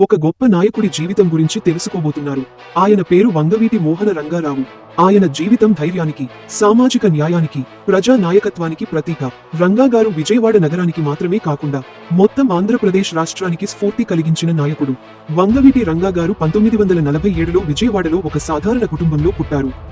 ఒక గొప్ప నాయకుడి జీవితం గురించి తెలుసుకోబోతున్నారు. ఆయన పేరు వంగవీటి మోహన రంగారావు. ఆయన జీవితం ధైర్యానికి సామాజిక న్యాయానికి ప్రజా నాయకత్వానికి ప్రతీక. రంగాగారు విజయవాడ నగరానికి మాత్రమే కాకుండా మొత్తం ఆంధ్రప్రదేశ్ రాష్ట్రానికి స్ఫూర్తి కలిగించిన నాయకుడు. వంగవీటి రంగాగారు పంతొమ్మిది వందల నలభై ఏడులో విజయవాడలో ఒక సాధారణ కుటుంబంలో పుట్టారు.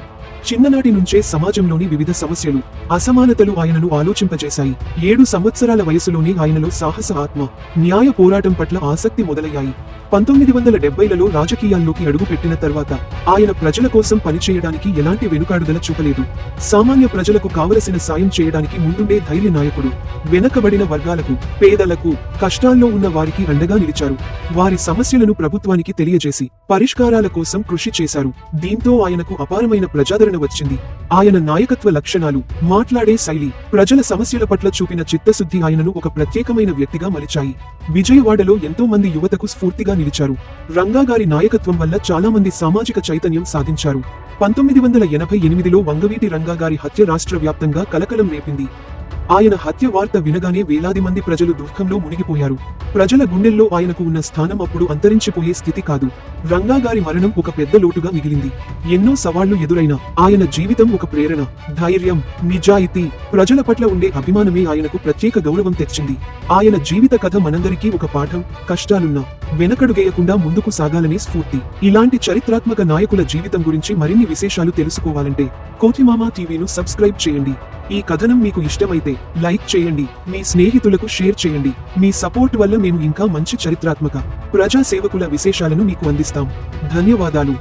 చిన్ననాటి నుంచే సమాజంలోని వివిధ సమస్యలు అసమానతలు ఆయనను ఆలోచింపజేశాయి. ఏడు సంవత్సరాల వయసులోనే ఆయనలో సాహస ఆత్మ న్యాయ పోరాటం పట్ల ఆసక్తి మొదలయ్యాయి. పంతొమ్మిది వందల డెబ్బైలలో రాజకీయాల్లోకి అడుగుపెట్టిన తర్వాత ఆయన ప్రజల కోసం పనిచేయడానికి ఎలాంటి వెనుకాడుదల చూపలేదు. సామాన్య ప్రజలకు కావలసిన సాయం చేయడానికి ముందుండే ధైర్య నాయకుడు వెనకబడిన వర్గాలకు పేదలకు కష్టాల్లో ఉన్న వారికి అండగా నిలిచారు. వారి సమస్యలను ప్రభుత్వానికి తెలియజేసి పరిష్కారాల కోసం కృషి చేశారు. దీంతో ఆయనకు అపారమైన ప్రజాదరణ వచ్చింది. ఆయన నాయకత్వ లక్షణాలు మాట్లాడే శైలి ప్రజల సమస్యల పట్ల చూపిన చిత్తశుద్ధి ఆయనను ఒక ప్రత్యేకమైన వ్యక్తిగా మలిచాయి. విజయవాడలో ఎంతో మంది యువతకు స్ఫూర్తిగా నిలిచారు. రంగా గారి నాయకత్వం వల్ల చాలా మంది సామాజిక చైతన్యం సాధించారు. పంతొమ్మిది వందల ఎనభై ఎనిమిదిలో వంగవీటి రంగా గారి హత్య రాష్ట్ర వ్యాప్తంగా కలకలం రేపింది. ఆయన హత్య వార్త వినగానే వేలాది మంది ప్రజలు దుఃఖంలో మునిగిపోయారు. ప్రజల గుండెల్లో ఆయనకు ఉన్న స్థానం అప్పుడు అంతరించిపోయే స్థితి కాదు. రంగా గారి మరణం ఒక పెద్ద లోటుగా మిగిలింది. ఎన్నో సవాళ్ళు ఎదురైన ఆయన జీవితం ఒక ప్రేరణ ధైర్యం నిజాయితీ ప్రజల పట్ల ఉండే అభిమానమే ఆయనకు ప్రత్యేక గౌరవం తెచ్చింది. ఆయన జీవిత కథ మనందరికీ ఒక పాఠం కష్టాలున్నా వెనకడుగేయకుండా ముందుకు సాగాలనే స్ఫూర్తి. ఇలాంటి చరిత్రాత్మక నాయకుల జీవితం గురించి మరిన్ని విశేషాలు తెలుసుకోవాలంటే కోటిమామా టీవీను సబ్స్క్రైబ్ చేయండి. ఈ కథనం మీకు ఇష్టమైతే లైక్ చేయండి మీ స్నేహితులకు షేర్ చేయండి. మీ సపోర్ట్ వల్ల మేము ఇంకా మంచి చరిత్రాత్మక ప్రజా సేవకుల విశేషాలను మీకు అందిస్తాం. ధన్యవాదాలు.